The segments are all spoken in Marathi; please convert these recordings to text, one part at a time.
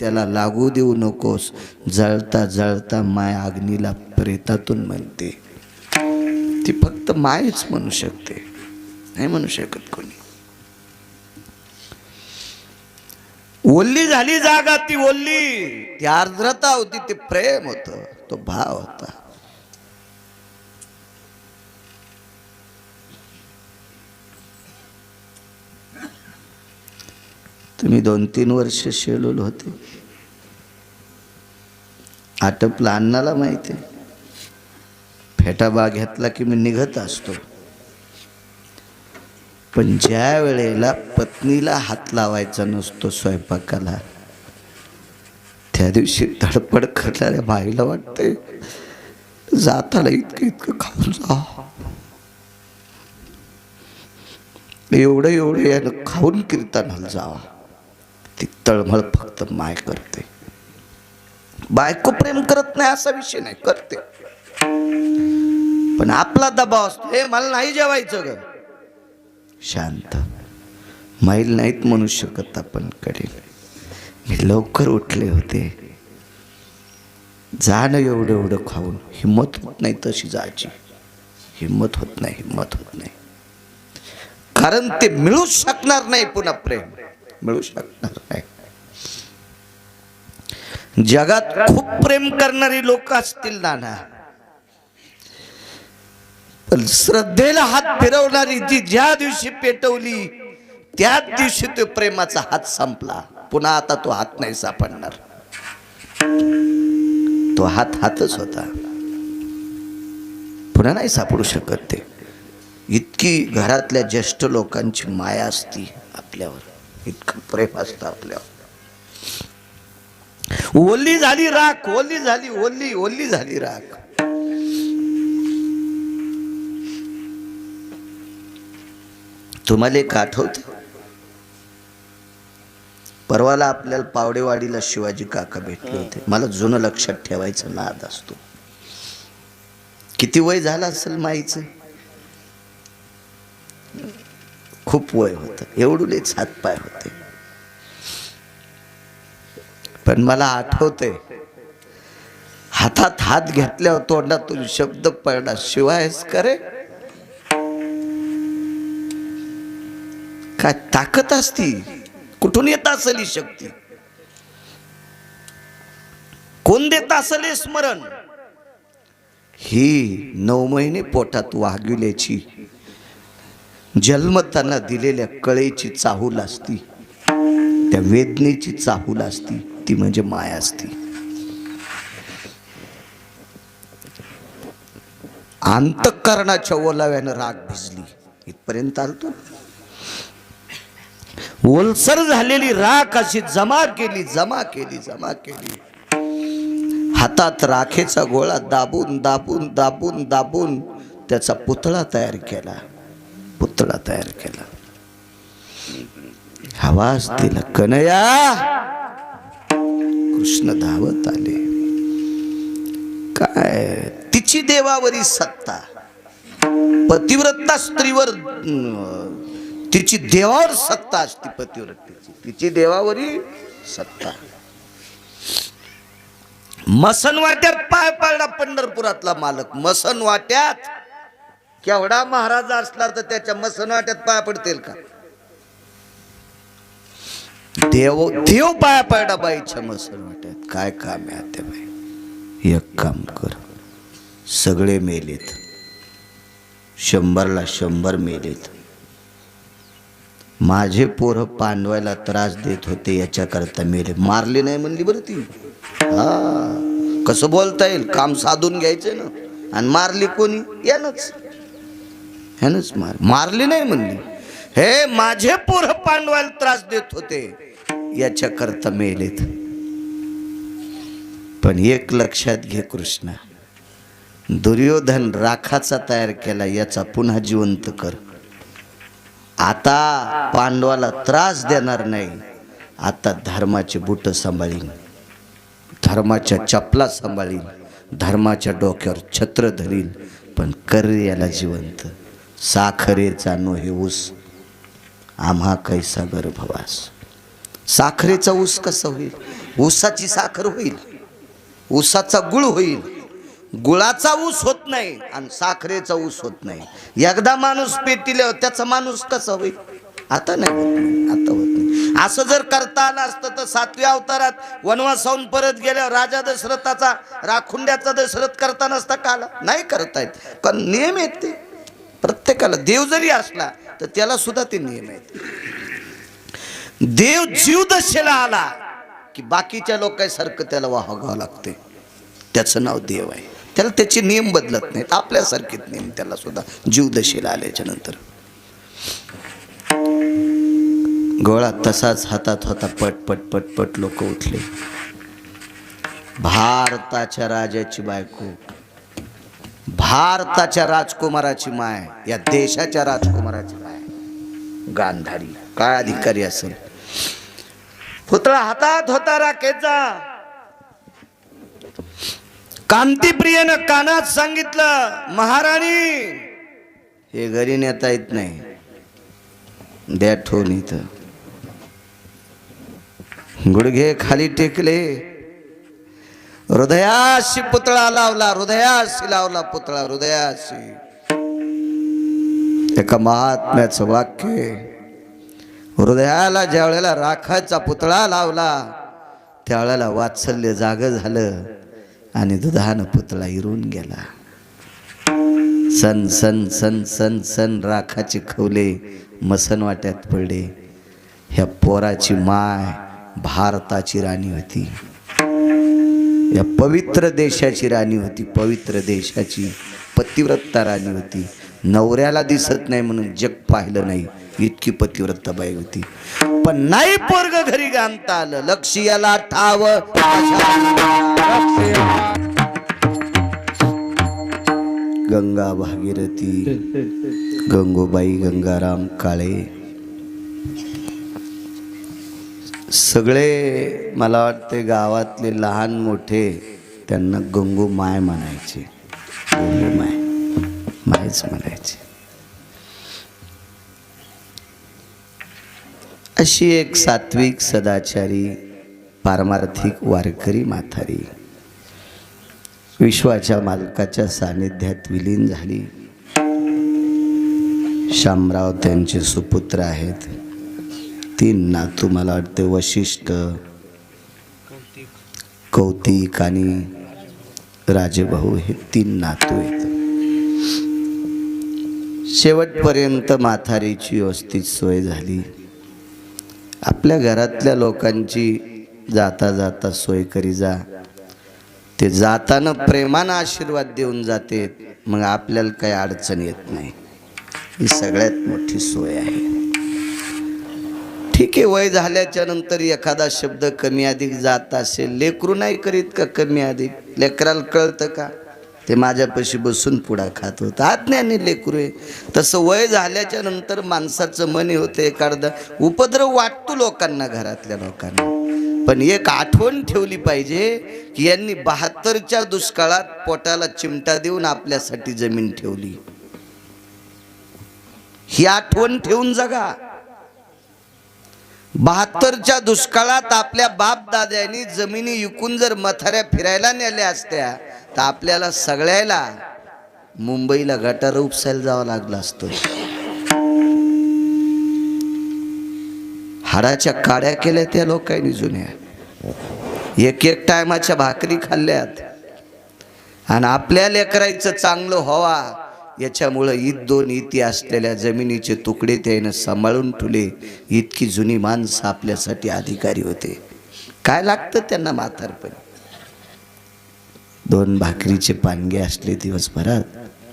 त्याला लागू देऊ नकोस. जळता जळता माय अग्नीला प्रेतातून म्हणते. ती फक्त मायच म्हणू शकते. नाही म्हणू शकत कोणी. ओल्ली झाली जागा ती ओल्ली. ती आर्द्रता होती ते प्रेम होत. तो भाव होता. तुम्ही दोन तीन वर्ष शेड्यूल होते. आटपलं अण्णाला माहिती आहे. फेटाबा घेतला की मी निघत असतो. पण ज्या वेळेला पत्नीला हात लावायचा नसतो स्वयंपाकाला त्या दिवशी धडपड करणाऱ्या बाईला वाटते जाताला इतकं इतकं खाऊन जा. एवढं एवढं यानं खाऊन कीर्तनाला जावा तळमळ फक्त माय करते. बायको प्रेम करत नाही असा विषय नाही करते. पण आपला दबाव असतो. हे मला नाही जेवायचं ग. शांत. माईल नाहीत म्हणू शकत आपण कडे मी लवकर उठले होते. जाणं एवढं एवढं खाऊन. हिंमत होत नाही तशी जायची. हिंमत होत नाही हिंमत होत नाही. कारण ते मिळूच शकणार नाही पुन्हा प्रेम. मिळू शकणार नाही. जगात खूप प्रेम करणारी लोक असतील नाना. पण श्रद्धेला हात फिरवणारी जी ज्या दिवशी पेटवली त्याच दिवशी तो प्रेमाचा हात संपला. पुन्हा आता तो हात नाही सापडणार. तो हात हातच होता. पुन्हा नाही सापडू शकत ते. इतकी घरातल्या ज्येष्ठ लोकांची माया असती आपल्यावर. इतकं प्रेम असतं आपल्यावर. ओली झाली राख ओली झाली ओली ओली झाली राख. तुम्हाला एक आठवत? परवाला आपल्याला पावडेवाडीला शिवाजी काका भेटले होते. मला जुनं लक्षात ठेवायचं नाद असतो. किती वय झालं असेल माईचं? खूप वय होतं. एवढुलेच हातपाय होते. पण मला आठवते हातात हात घेतल्यावर तोंडातून शब्द पडला शिवायस करे काय ताकद असती? कुठून येत असेल ही शक्ती? कोण देत असेल स्मरण? ही नऊ महिने पोटात वागविल्याची जन्मताना दिलेल्या कळेची चाहूल असती त्या वेदनेची चाहूल असती. ती म्हणजे माया असती. अंतकरणाच्या ओलाव्यानं राग भिजली. इथपर्यंत आलतो. ओलसर झालेली राख अशी जमा केली जमा केली जमा केली. हातात राखेचा गोळा दाबून दाबून दाबून दाबून त्याचा पुतळा तयार केला. पुतळा तयार केला. आवाज दिला कनया कृष्ण धावत आले. काय? तिची देवावरी सत्ता. पतिव्रता स्त्रीवर तिची देवावर सत्ता असते पतिव्रतेची. तिची देवावरी सत्ता. मसन वाट्यात पाय पाडला पंढरपुरातला मालक. मसन वाट्यात केवढा महाराज असला तर त्याच्या मसन वाट्यात पाय पडतील का? देव देव पाया पडला बाईच्या मसन काय काम आहे त्या बाई? एक काम कर. सगळे मेलेत. शंभरला शंभर मेलेत. माझे पोरं पांडवायला त्रास देत होते याच्याकरता मेले. मारले नाही म्हणली बरं ती. हा. कसं बोलता येईल? काम साधून घ्यायचं ना. आणि मारली कोणी? यानंच. ह्यानंच मार. मारली नाही म्हणली. हे माझे पोरं पांडवायला त्रास देत होते याच्याकरता मेलेत. पण एक लक्षात घे कृष्णा. दुर्योधन राखाचा तयार केला याचा पुन्हा जिवंत कर. आता पांडवाला त्रास देणार नाही. आता धर्माचे बुट सांभाळीन. धर्माच्या चपला सांभाळीन. धर्माच्या डोक्यावर छत्र धरील पण कर याला जिवंत. साखरेचा नो हे ऊस. आम्हा कैसा गर्भवास साखरेचा ऊस कसा होईल? ऊसाची साखर होईल. ऊसाचा गुळ होईल. गुळाचा ऊस होत नाही आणि साखरेचा ऊस होत नाही. एकदा माणूस पेटीले त्याचा माणूस कसा होईल? आता नाही होत. नाही, आता होत नाही. असं जर करता आलं असतं तर सातव्या अवतारात वनवासाहून परत गेल्यावर राजा दशरथाचा राखुंड्याचा दशरथ करता नसता का आला? नाही करता येत. पण नियम आहेत ते. प्रत्येकाला देव जरी असला तर त्याला सुद्धा ते नियम आहेत. देव जीव दशेला आला. की बाकीच्या लोकांसारखं त्याला वाहावं लागते त्याचं नाव देव आहे. त्याला त्याचे नियम बदलत नाहीत. आपल्यासारखेच नियम त्याला सुद्धा जीवदशेला आल्याच्यानंतर. गोळा तसाच हातात होता. पट पट पट पट लोक उठले. भारताच्या राजाची बायको. भारताच्या राजकुमाराची माय. या देशाच्या राजकुमाराची माय. गांधारी. काय अधिकारी असेल? पुतळा हातात होता राखेचा. कांतीप्रियनं कानात सांगितलं महाराणी हे घरी नेता येत नाही. द्या ठेवून इथं. गुडघे खाली टेकले. हृदयाशी पुतळा लावला हृदयाशी लावला पुतळा हृदयाशी. एका महात्म्याचं वाक्य आहे. हृदयाला ज्या वेळेला राखाचा पुतळा लावला त्यावेळेला वात्सल्य जाग झालं आणि दुधानं पुतळा इरून गेला. सन सन सन सन सन राखाचे खवले मसन वाट्यात पडले. ह्या पोराची माय भारताची राणी होती. या पवित्र देशाची राणी होती पवित्र देशाची पतिव्रता राणी होती. नवऱ्याला दिसत नाही म्हणून जग पाहिलं नाही. इतकी पतिव्रता बाई होती. पण नाही पोरग घरी गाणता आलं. लक्ष याला ठाव. गंगा भागीरथी गंगोबाई गंगाराम काळे. सगळे मला वाटते गावातले लहान मोठे त्यांना गंगू माय म्हणायचे. गंगू माय मायच म्हणायचे. अशी एक सात्विक सदाचारी पारमार्थिक वारकरी माथारी विश्वाच्या मालकाच्या सानिध्यात विलीन झाली. शामराव त्यांचे सुपुत्र आहेत. तीन नातू मला वाटते वशिष्ठ कौतिक आणि राजेभाऊ हे तीन नातू आहेत. शेवटपर्यंत माथारीची व्यवस्थित सोय झाली. आपल्या घरातल्या लोकांची जाता जाता सोय करी जा. ते जाताना प्रेमानं आशीर्वाद देऊन जाते मग आपल्याला काही अडचण येत नाही. ही सगळ्यात मोठी सोय आहे. ठीक आहे वय झाल्याच्यानंतर एखादा शब्द कमी अधिक जात असेल लेकरू नाही करीत का कमी अधिक? लेकराला कळतं का? ते माझ्यापाशी बसून पुढा खात होतं. आज्ञाने लेकरू आहे. तसं वय झाल्याच्यानंतर माणसाचं मन हे होतं एखादा उपद्रव वाटतो लोकांना घरातल्या लोकांना. पण एक आठवण ठेवली पाहिजे की यांनी बहात्तरच्या दुष्काळात पोटाला चिमटा देऊन आपल्यासाठी जमीन ठेवली. ही आठवण ठेवून जगा. बहात्तरच्या दुष्काळात आपल्या बाप दाद्यांनी जमिनी विकून जर मथाऱ्या फिरायला नेल्या असत्या तर आपल्याला सगळ्याला मुंबईला गटार उपसायला जावं लागलं असतं. हाडाच्या काड्या केल्या त्या लोकांनी जुन्या. एक एक टायमाच्या भाकरी खाल्ल्यात. आणि आपल्या लेकरायचं चांगलं व्हावा याच्यामुळं ईद दोन इती असलेल्या जमिनीचे तुकडे त्यानं सांभाळून ठेवले. इतकी जुनी माणसं आपल्यासाठी अधिकारी होते. काय लागतं त्यांना म्हातारपण? दोन भाकरीचे पानगे असले दिवसभरात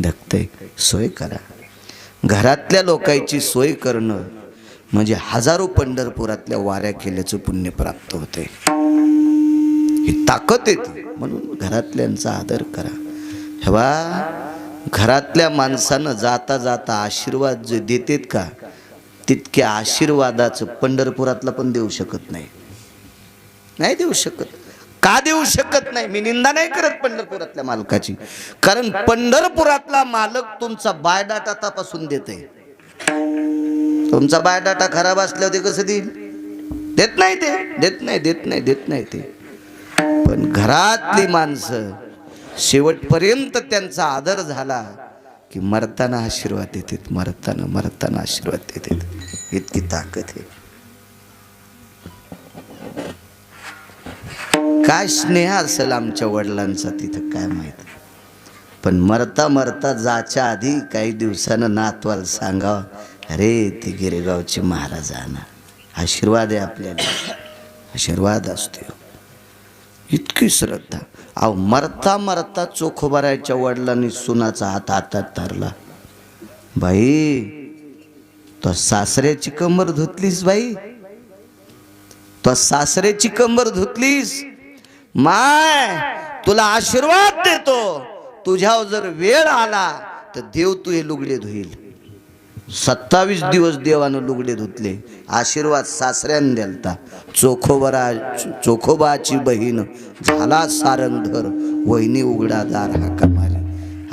धकते सोय करा. घरातल्या लोकांची सोय करणं म्हणजे हजारो पंढरपुरातल्या वाऱ्या केल्याचं पुण्य प्राप्त होते. ही ताकद येते. म्हणून घरातल्यांचा आदर करा. हेवा घरातल्या माणसानं जाता जाता आशीर्वाद जे देतेत का तितक्या आशीर्वादाचं पंढरपुरातला पण देऊ शकत नाही. नाही देऊ शकत. का देऊ शकत नाही? मी निंदा नाही करत पंढरपुरातल्या मालकाची. कारण पंढरपुरातला मालक तुमचा बायोडाटा तपासून देते. तुमचा बायोडाटा खराब असल्यावर ते कसं देईल? देत नाही ते. देत नाही देत नाही देत नाही ते. पण घरातली माणसं शेवटपर्यंत त्यांचा आदर झाला की मरताना आशीर्वाद देतात मरताना मरताना आशीर्वाद देतात. इतकी ताकद आहे. काय स्नेह असेल आमच्या वडिलांचा तिथं काय माहीत? पण मरता मरता जाच्या आधी काही दिवसानं नातवाला सांगावं अरे ती गिरेगावची महाराजांना आशीर्वाद आहे आपल्याला. आशीर्वाद असतो इतकी श्रद्धा. अहो मरता मरता चोखोबारायच्या वडिलांनी सुनाचा हात हातात धरला. बाई तो सासऱ्याची कंबर धुतलीस बाई? तो सासऱ्याची कंबर धुतलीस? माय तुला आशीर्वाद देतो. तुझ्यावर जर वेळ आला तर देव तू हे लुगडे धुईल. सत्तावीस दिवस देवानं लुगडे धुतले. आशीर्वाद सासऱ्यानं द्यालता चोखोबरा चोखोबाची बहीण झाला सारंगधर वहिनी उघडा दार हाका मारी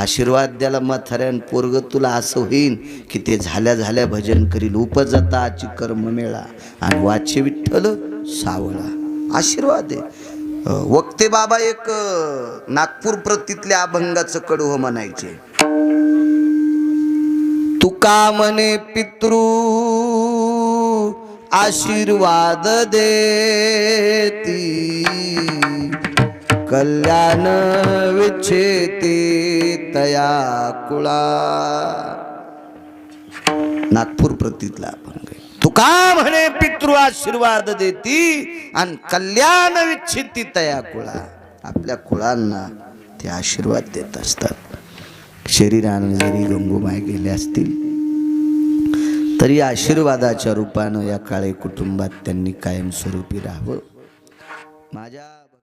आशीर्वाद द्याला म्हाताऱ्यान पोरग तुला असं होईन की ते झाल्या झाल्या भजन करील. उपजता आची कर्म मेळा आणि वाचे विठ्ठल सावळा. आशीर्वाद आहे वक्ते बाबा एक नागपूर प्रतीतल्या अभंगाचं कडवं म्हणायचे. तुका म्हणे पितृ आशीर्वाद देती कल्याण विच्छेते तया कुळा. नागपूर प्रतीतला अभंग. तुका म्हणे पितृ आशीर्वाद देती आणि कल्याण विच्छिती तया कुळा. आपल्या कुळांना ते आशीर्वाद देत असतात. शरीरानं जरी गंगूमाय गेले असतील तरी आशीर्वादाच्या रूपानं या काळे कुटुंबात त्यांनी कायमस्वरूपी राहावं. माझ्या